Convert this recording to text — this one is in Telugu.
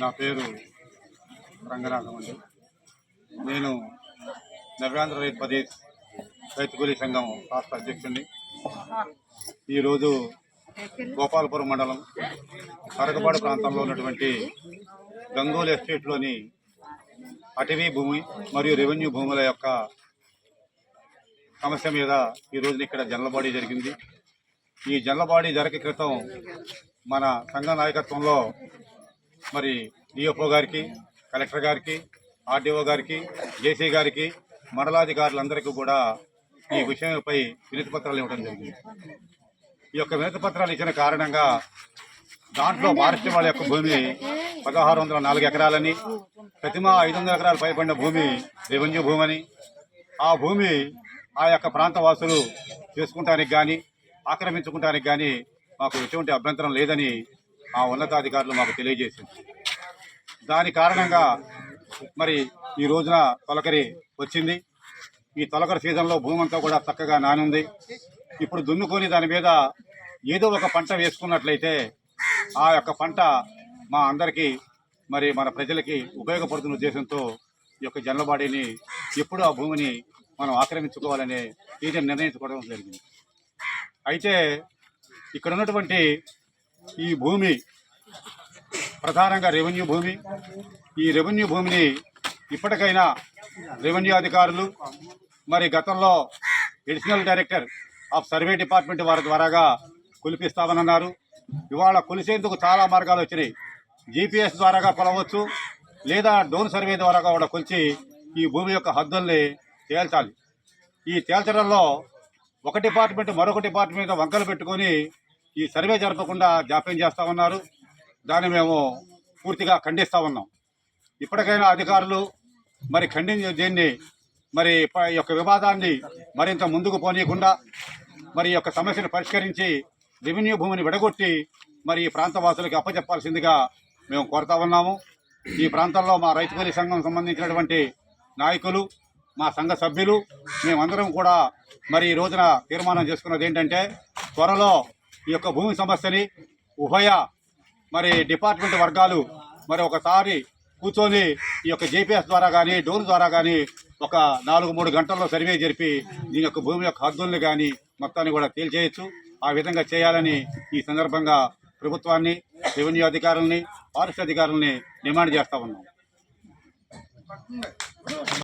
నా పేరు రంగనాథం అండి. నేను నవ్యాంధ్ర రైతు ప్రదేశ్ రైతు కూలీ సంఘం రాష్ట్ర అధ్యక్షుడిని. ఈరోజు గోపాలపురం మండలం కరకపాడు ప్రాంతంలో ఉన్నటువంటి గంగోలు ఎస్టేట్లోని అటవీ భూమి మరియు రెవెన్యూ భూముల యొక్క సమస్య మీద ఈ రోజున ఇక్కడ జనలబాడీ జరిగింది. ఈ జనలబాడీ జరగ క్రితం మన సంఘ నాయకత్వంలో మరి డిఎఫ్ఓ గారికి కలెక్టర్ గారికి ఆర్డీఓ గారికి జేసీ గారికి మండలాధికారులందరికీ కూడా ఈ విషయంపై వినతి పత్రాలు ఇవ్వడం జరిగింది. ఈ యొక్క వినతి పత్రాలు ఇచ్చిన కారణంగా దాంట్లో ఫారెస్ట్ వాళ్ళ యొక్క భూమి పదహారు వందల నాలుగు ఎకరాలని ప్రతిమా ఐదు వందల ఎకరాలు పైబడిన భూమి రెవెన్యూ భూమి అని ఆ భూమి ఆ యొక్క ప్రాంత వాసులు చేసుకుంటానికి కానీ ఆక్రమించుకుంటానికి కానీ మాకు ఎటువంటి అభ్యంతరం లేదని ఆ ఉన్నతాధికారులు మాకు తెలియజేసింది. దాని కారణంగా మరి ఈ రోజున తొలకరి వచ్చింది. ఈ తొలకరి సీజన్లో భూమి అంతా కూడా చక్కగా నానుంది. ఇప్పుడు దున్నుకొని దాని మీద ఏదో ఒక పంట వేసుకున్నట్లయితే ఆ యొక్క పంట మా అందరికీ మరి మన ప్రజలకి ఉపయోగపడుతున్న ఉద్దేశంతో ఈ యొక్క జనలబాడీని ఎప్పుడు ఆ భూమిని మనం ఆక్రమించుకోవాలనే ఇది నిర్ణయించుకోవడం జరిగింది. అయితే ఇక్కడ ఉన్నటువంటి ఈ భూమి ప్రధానంగా రెవెన్యూ భూమి. ఈ రెవెన్యూ భూమిని ఇప్పటికైనా రెవెన్యూ అధికారులు మరి గతంలో additional director of survey department వారి ద్వారాగా కొలిపిస్తామన్నారు ఇవాళ కొలిసేందుకు చాలా మార్గాలు వచ్చినాయి. జీపీఎస్ ద్వారాగా కొలవచ్చు లేదా డోన్ సర్వే ద్వారాగా కూడా కొలిచి ఈ భూమి యొక్క హద్దుల్ని తేల్చాలి. ఈ తేల్చడంలో ఒక డిపార్ట్మెంట్ మరొక డిపార్ట్మెంట్ వంకలు పెట్టుకొని ఈ సర్వే జరపకుండా జాప్యం చేస్తూ ఉన్నారు. దాన్ని మేము పూర్తిగా ఖండిస్తూ ఉన్నాం. ఇప్పటికైనా అధికారులు మరి ఖండించే దీన్ని మరి ఈ యొక్క వివాదాన్ని మరింత ముందుకు పోనీయకుండా మరి ఈ యొక్క సమస్యను పరిష్కరించి రెవెన్యూ భూమిని విడగొట్టి మరి ఈ ప్రాంత వాసులకు అప్పచెప్పాల్సిందిగా మేము కోరుతా ఉన్నాము. ఈ ప్రాంతంలో మా రైతు కూలీ సంఘం సంబంధించినటువంటి నాయకులు మా సంఘ సభ్యులు మేమందరం కూడా మరి ఈ రోజున తీర్మానం చేసుకున్నది ఏంటంటే త్వరలో ఈ యొక్క భూమి సమస్యని ఉభయ మరి డిపార్ట్మెంట్ వర్గాలు మరి ఒకసారి కూర్చొని ఈ యొక్క జేపీఎస్ ద్వారా కానీ డోర్ ద్వారా కానీ ఒక నాలుగు మూడు గంటల్లో సర్వే జరిపి దీని యొక్క భూమి యొక్క హద్దుల్ని కానీ మొత్తాన్ని కూడా తేల్చేయచ్చు. ఆ విధంగా చేయాలని ఈ సందర్భంగా ప్రభుత్వాన్ని రెవెన్యూ అధికారుల్ని ఫారెస్ట్ అధికారుల్ని డిమాండ్ చేస్తా ఉన్నాం.